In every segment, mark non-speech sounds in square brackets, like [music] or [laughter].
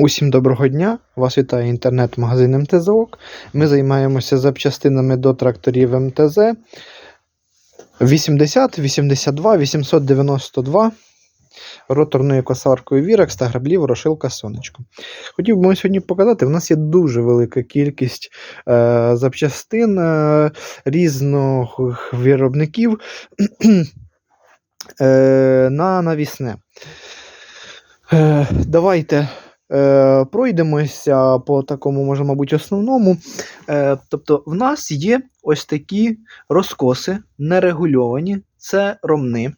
Усім доброго дня! Вас вітає інтернет-магазин МТЗОК. Ми займаємося запчастинами до тракторів МТЗ 80, 82, 892, роторною косаркою Вірекс та граблів Рошилка Сонечко. Хотів би вам сьогодні показати, в нас є дуже велика кількість е, запчастин е, різних виробників [clears throat] е, на навісне. Е, давайте е, пройдемося по такому, може, мабуть, основному. Е, тобто, в нас є ось такі розкоси нерегульовані, це ромни.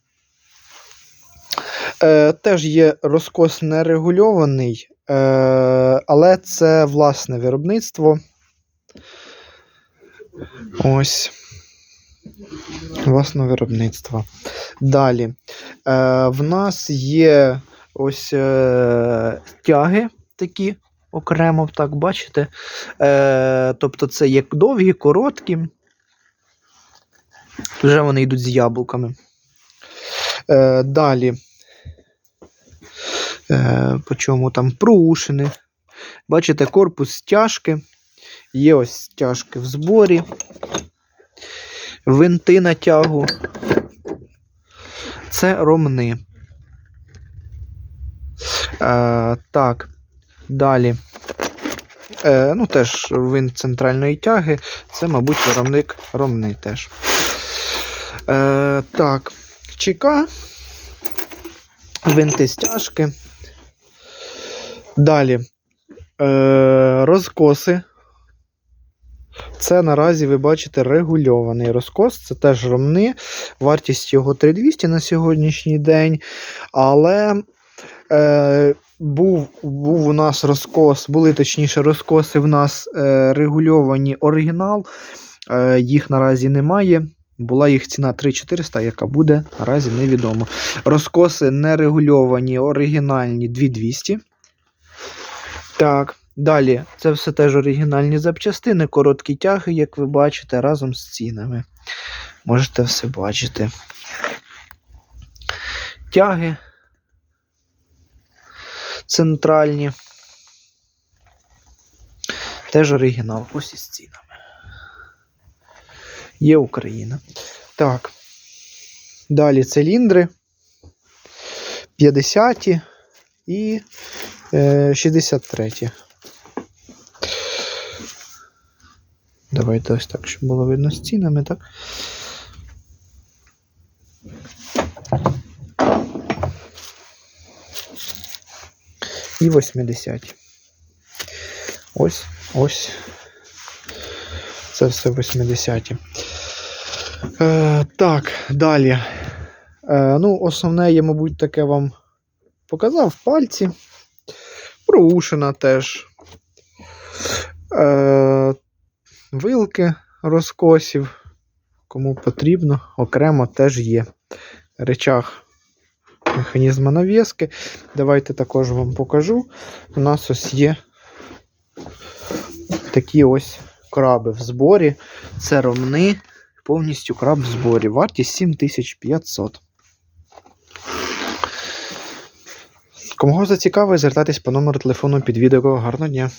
Е, теж є розкос нерегульований, е, але це власне виробництво. Ось. Власне виробництво. Далі. Е, в нас є ось е, тяги такі окремо, так бачите. Е, тобто це є довгі, короткі. Вже вони йдуть з яблуками. Е, далі. Е, по чому там проушини. Бачите, корпус стяжки. Є ось стяжки в зборі. Винти на тягу. Це ромни. Е, так, далі. Е, ну, теж винт центральної тяги. Це, мабуть, виробник ромни теж. Е, так, ЧК. Винти стяжки. Далі. Е, розкоси. Це наразі ви бачите регульований розкос. Це теж ромни. Вартість його 3200 на сьогоднішній день. Але е, був був у нас розкос, були точніше розкоси в нас е, регульовані оригінал. Е, їх наразі немає. Була їх ціна 3400, яка буде, наразі невідомо. Розкоси нерегульовані, оригінальні 2200. Так, далі, це все теж оригінальні запчастини, короткі тяги, як ви бачите, разом з цінами. Можете все бачити. Тяги центральні. Теж оригінал, ось із цінами. Є Україна. Так. Далі циліндри 50 і е, 63. Давайте ось так, щоб було видно з цінами, так? І 80. Ось, ось. Це все 80. Е, так, далі. Е, ну, основне, я, мабуть, таке вам показав пальці. Проушина теж. Е, вилки розкосів. Кому потрібно, окремо теж є. Речах механізму нав'язки. Давайте також вам покажу. У нас ось є такі ось краби в зборі. Це ромни. Повністю краб в зборі. Вартість 7500. Кого зацікавить, звертайтесь по номеру телефону під відео. Гарного дня!